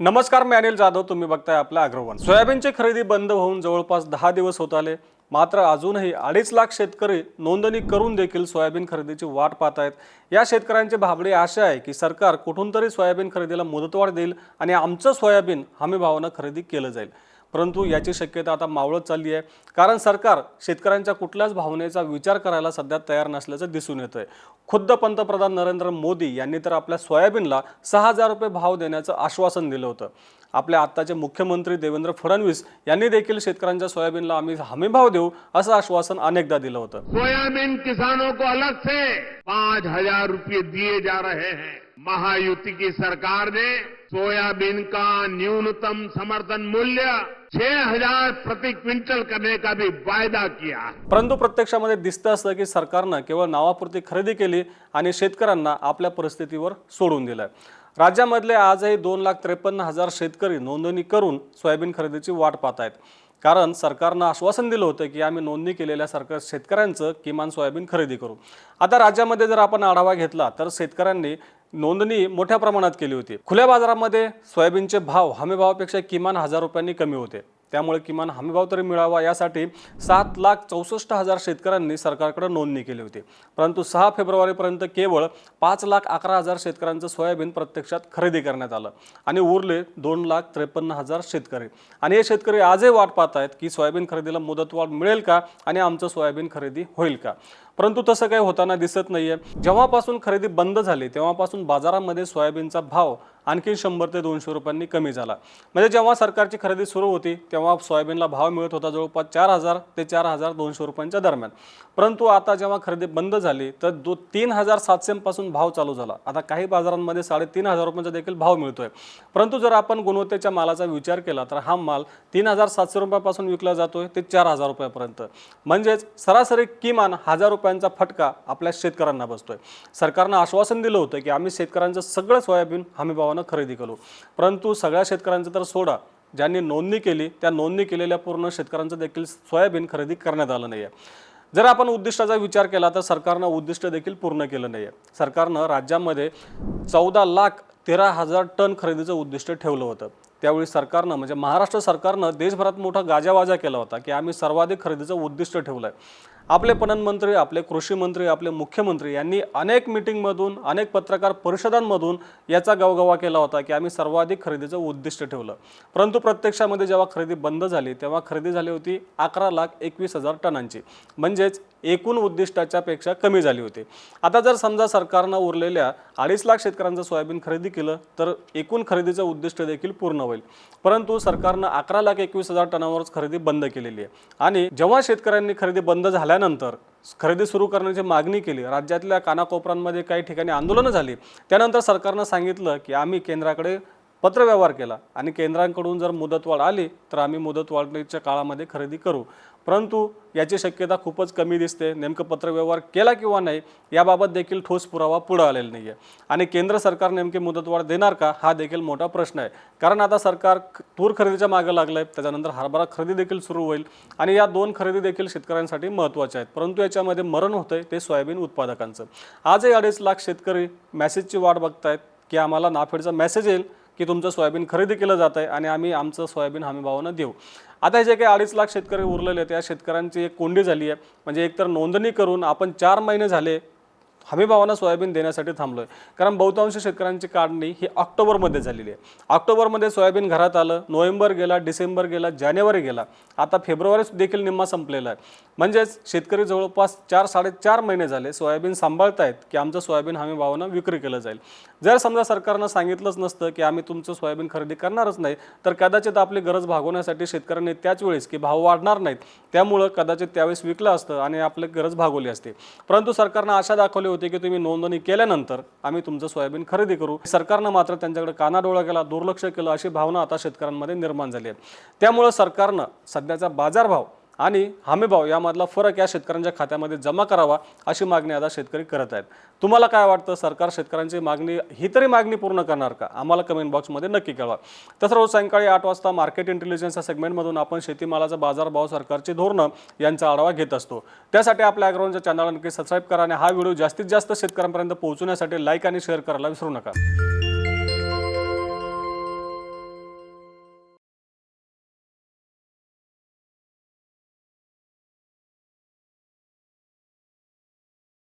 नमस्कार मी अनिल जाधव. तुम्ही बघताय आपला अग्रवान. सोयाबीनची खरेदी बंद होऊन जवळपास दहा दिवस होत आले. मात्र अजूनही अडीच लाख शेतकरी नोंदणी करून देखील सोयाबीन खरेदीची वाट पाहत आहेत. या शेतकऱ्यांची भाबडी आशा आहे की सरकार कुठून तरी सोयाबीन खरेदीला मुदतवाढ देईल आणि आमचं सोयाबीन हमी भावानं खरेदी केलं जाईल. परंतु याची शक्यता आता मावळत चालली आहे. कारण सरकार शेतकऱ्यांच्या कुठल्याच भावनेचा विचार करायला सध्या तयार नसल्याचं दिसून येतंय. खुद्द पंतप्रधान नरेंद्र मोदी यांनी तर आपल्या सोयाबीनला सहा हजार रुपये भाव देण्याचं आश्वासन दिलं होतं. आपल्या आत्ताचे मुख्यमंत्री देवेंद्र फडणवीस यांनी देखील शेतकऱ्यांच्या सोयाबीनला आम्ही हमी भाव देऊ असं आश्वासन अनेकदा दिलं होतं. सोयाबीन किसानों को अलग से पाच हजार रुपये दिए जा रहे हैं. महायुती की सरकार ने सोयाबीन का न्यूनतम समर्थन मूल्य छह हजार प्रति क्विंटल करने का भी वायदा किया। परंतु प्रत्यक्षामध्ये दिसतं असतं की सरकारनं केवळ नावापुरती खरेदी केली आणि शेतकऱ्यांना आपल्या परिस्थितीवर सोडून दिलंय. राज्यामधले आजही दोन लाख त्रेपन्न हजार शेतकरी नोंदणी करून सोयाबीन खरेदीची वाट पाहत आहेत कारण सरकारनं आश्वासन दिलं होतं की आम्ही नोंदणी केलेल्या सरकार शेतकऱ्यांचं किमान सोयाबीन खरेदी करू. आता राज्यामध्ये जर आपण आढावा घेतला तर शेतकऱ्यांनी नोंदणी मोठ्या प्रमाणात केली होती. खुल्या बाजारामध्ये सोयाबीनचे भाव हमीभावापेक्षा किमान हजार रुपयांनी कमी होते. त्यामुळे किमान हमीभाव तरी मिळावा यासाठी सात लाख चौसष्ट हजार शेतकऱ्यांनी सरकारकडे नोंदणी केली होती. परंतु सहा फेब्रुवारीपर्यंत केवळ पाच लाख अकरा हजार शेतकऱ्यांचं सोयाबीन प्रत्यक्षात खरेदी करण्यात आलं आणि उरले दोन लाख त्रेपन्न हजार शेतकरी. आणि हे शेतकरी आजही वाट पाहत आहेत की सोयाबीन खरेदीला मुदतवाढ मिळेल का आणि आमचं सोयाबीन खरेदी होईल का? परंतु तसं काही होताना दिसत नाहीये. जेव्हापासून खरेदी बंद झाली तेव्हापासून बाजारामध्ये सोयाबीनचा भाव आणखी शंभर ते दोनशे रुपयांनी कमी झाला. म्हणजे जेव्हा सरकारची खरेदी सुरू होती तेव्हा सोयाबीनला भाव मिळत होता जवळपास चार हजार ते चार हजार दोनशे रुपयांच्या दरम्यान. परंतु आता जेव्हा खरेदी बंद झाली तर दो तीन हजार सातशेपासून भाव चालू झाला. आता काही बाजारांमध्ये साडेतीन हजार रुपयांचा देखील भाव मिळतोय. परंतु जर आपण गुणवत्तेच्या मालाचा विचार केला तर हा माल तीन हजार सातशे रुपयापासून विकला जातोय ते चार हजार रुपयापर्यंत. म्हणजेच सरासरी किमान हजार रुपये रुपयांचा फटका आपल्या शेतकऱ्यांना बसतोय. सरकारनं आश्वासन दिलं होतं की आम्ही शेतकऱ्यांचं सगळं सोयाबीन हमीभावानं खरेदी करू. परंतु सगळ्या शेतकऱ्यांचं तर सोडा. ज्यांनी नोंदणी केली त्या नोंदणी केलेल्या पूर्ण शेतकऱ्यांचं देखील सोयाबीन खरेदी करण्यात आलं नाही आहे जर आपण उद्दिष्टाचा विचार केला तर सरकारनं उद्दिष्ट देखील पूर्ण केलं नाही आहे सरकारनं राज्यामध्ये चौदा लाख तेरा हजार टन खरेदीचं उद्दिष्ट ठेवलं होतं. त्यावेळी सरकारनं म्हणजे महाराष्ट्र सरकारनं देशभरात मोठा गाजावाजा केला होता की आम्ही सर्वाधिक खरेदीचं उद्दिष्ट ठेवलं आहे आपले पणन मंत्री आपले कृषी मंत्री आपले मुख्यमंत्री यांनी अनेक मिटिंगमधून अनेक पत्रकार परिषदांमधून याचा गवगवा केला होता की आम्ही सर्वाधिक खरेदीचं उद्दिष्ट ठेवलं. परंतु प्रत्यक्षामध्ये जेव्हा खरेदी बंद झाली तेव्हा खरेदी झाली होती अकरा लाख एकवीस हजार टनांची. म्हणजेच एकूण उद्दिष्टाच्या पेक्षा कमी झाली होती. आता जर समजा सरकारनं उरलेल्या अडीच लाख शेतकऱ्यांचं सोयाबीन खरेदी केलं तर एकूण खरेदीचं उद्दिष्ट देखील पूर्ण होईल. परंतु सरकारनं अकरा लाख एकवीस हजार टनावरच खरेदी बंद केलेली आहे. आणि जेव्हा शेतकऱ्यांनी खरेदी बंद झाल्या झाल्यानंतर खरेदी सुरू करण्याची मागणी केली. राज्यातल्या कानाकोपऱ्यांमध्ये काही ठिकाणी आंदोलनं झाली. त्यानंतर सरकारनं सांगितलं की आम्ही केंद्राकडे पत्रव्यवहार केला. आणि केंद्रांकडून जर मुदतवाढ आली तर आम्ही मुदतवाढीच्या काळामध्ये खरेदी करू. परंतु याची शक्यता खूपच कमी दिसते. नेमकं पत्रव्यवहार केला किंवा नाही याबाबत देखील ठोस पुरावा पुढं आलेला नाही आहे आणि केंद्र सरकार नेमकी मुदतवाढ देणार का हा देखील मोठा प्रश्न आहे. कारण आता सरकार तूर खरेदीच्या मागं लागलं आहे त्याच्यानंतर हरभरा खरेदी देखील सुरू होईल. आणि या दोन खरेदी देखील शेतकऱ्यांसाठी महत्त्वाच्या आहेत. परंतु याच्यामध्ये मरण होतंय ते सोयाबीन उत्पादकांचं. आजही अडीच लाख शेतकरी मेसेजची वाट बघतायत की आम्हाला नाफेडचा मेसेज येईल की तुमचं सोयाबीन खरेदी केलं जात आहे आणि आम्ही आमचं सोयाबीन हमी भावानं देऊ. आता हे जे काही अडीच लाख शेतकरी उरलेले आहेत त्या शेतकऱ्यांची एक कोंडी झाली आहे. म्हणजे एकतर नोंदणी करून आपण चार महिने झाले हमीभावानं सोयाबीन देण्यासाठी थांबलो आहे कारण बहुतांश शेतकऱ्यांची काढणी ही ऑक्टोबरमध्ये झालेली आहे. ऑक्टोबरमध्ये सोयाबीन घरात आलं नोव्हेंबर गेला डिसेंबर गेला जानेवारी गेला. आता फेब्रुवारी देखील निम्मा संपलेला आहे. म्हणजेच शेतकरी जवळपास चार साडेचार महिने झाले सोयाबीन सांभाळतायत की आमचं सोयाबीन हमी भावानं विक्री केलं जाईल. जर समजा सरकारनं सांगितलंच नसतं की आम्ही तुमचं सोयाबीन खरेदी करणारच नाही तर कदाचित आपली गरज भागवण्यासाठी शेतकऱ्यांनी त्याच वेळेस की भाव वाढणार नाहीत. त्यामुळं कदाचित त्यावेळेस विकलं असतं आणि आपली गरज भागवली असते. परंतु सरकारनं आशा दाखवली होती की तुम्ही नोंदणी केल्यानंतर आम्ही तुमचं सोयाबीन खरेदी करू. सरकारनं मात्र त्यांच्याकडे कानाडोळा केला दुर्लक्ष केलं अशी भावना आता शेतकऱ्यांमध्ये निर्माण झाली आहे. त्यामुळं सरकारनं सध्याचा बाजारभाव आणि हमीभाव यामधला फरक या शेतकऱ्यांच्या खात्यामध्ये जमा करावा अशी मागणी आता शेतकरी करत आहेत. तुम्हाला काय वाटतं? सरकार शेतकऱ्यांची मागणी ही तरी मागणी पूर्ण करणार का? आम्हाला कमेंट बॉक्समध्ये नक्की कळवा. तसं रोज सायंकाळी आठ वाजता मार्केट इंटेलिजन्स या सेगमेंटमधून आपण शेतीमालाचा बाजारभाव सरकारची धोरणं यांचा आढावा घेत असतो. त्यासाठी आपल्या अग्रवांच्या चॅनलला नक्की सबस्क्राईब करा आणि हा व्हिडिओ जास्तीत जास्त शेतकऱ्यांपर्यंत पोहोचवण्यासाठी लाईक आणि शेअर करायला विसरू नका.